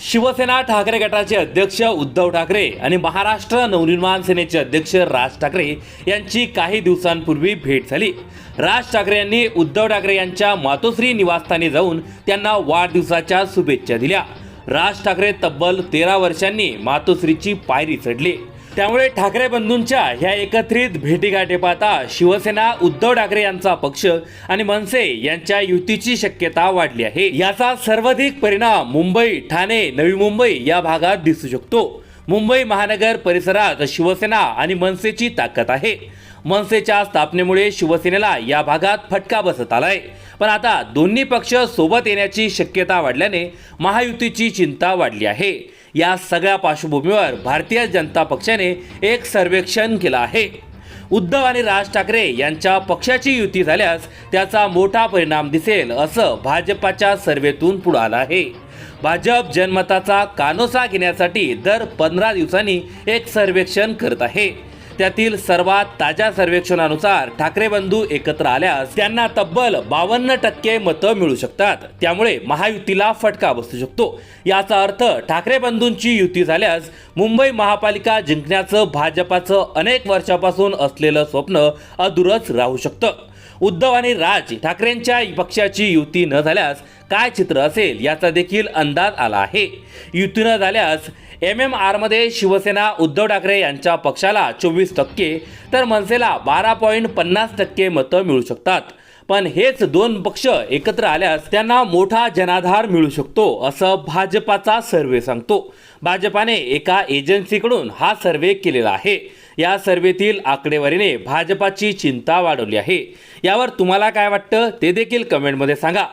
शिवसेना ठाकरे गटाचे अध्यक्ष उद्धव ठाकरे आणि महाराष्ट्र नवनिर्माण सेनेचे अध्यक्ष राज ठाकरे यांची काही दिवसांपूर्वी भेट झाली. राज ठाकरे यांनी उद्धव ठाकरे यांच्या मातोश्री निवासस्थानी जाऊन त्यांना वाढदिवसाच्या शुभेच्छा दिल्या. राज ठाकरे तब्बल तेरा वर्षांनी मातोश्रीची पायरी चढली. त्यामुळे ठाकरे बंधूंच्या ह्या एकत्रित भेटीगाठी पाहता शिवसेना उद्धव ठाकरे यांचा पक्ष आणि मनसे यांच्या युतीची शक्यता वाढली आहे. याचा सर्वाधिक परिणाम मुंबई ठाणे नवी मुंबई या भागात दिसू शकतो. मुंबई महानगर परिसरात शिवसेना आणि मनसेची ताकद आहे. मनसेच्या स्थापनेमुळे शिवसेनेला या भागात फटका बसत आलाय. पण आता दोन्ही पक्ष सोबत येण्याची शक्यता वाढल्याने महायुतीची चिंता वाढली आहे. या सगळ्या पार्श्वभूमीवर भारतीय जनता पक्षाने एक सर्वेक्षण केलं आहे. उद्धव आणि राज ठाकरे यांच्या पक्षाची युती झाल्यास त्याचा मोठा परिणाम दिसेल असं भाजपाच्या सर्वेतून पुढे आलं आहे. भाजप जनमताचा कानोसा घेण्यासाठी दर पंधरा दिवसांनी एक सर्वेक्षण करत आहे. त्यातील सर्वात ताज्या सर्वेक्षणानुसार ठाकरे बंधू एकत्र आल्यास त्यांना तब्बल बावन्न टक्के मतं मिळू शकतात. त्यामुळे महायुतीला फटका बसू शकतो. याचा अर्थ ठाकरे बंधूंची युती झाल्यास मुंबई महापालिका जिंकण्याचं भाजपाचं अनेक वर्षापासून असलेलं स्वप्न अधुरच राहू शकतं. उद्धव आणि राज ठाकरेंच्या पक्षाची युती न झाल्यास काय चित्र असेल याचा देखील अंदाज आला आहे. युती न झाल्यास एम एम आरमध्ये शिवसेना उद्धव ठाकरे यांच्या पक्षाला चोवीस टक्के तर मनसेला बारा पॉईंट पन्नास टक्के मतं मिळू शकतात. पण हेच दोन पक्ष एकत्र आल्यास त्यांना मोठा जनाधार मिळू शकतो असं भाजपाचा सर्वे सांगतो. भाजपाने एका एजन्सीकडून हा सर्वे केलेला आहे. या सर्वेतील आकडेवारीने भाजपाची चिंता वाढवली आहे. यावर तुम्हाला काय वाटतं ते देखील कमेंटमध्ये सांगा.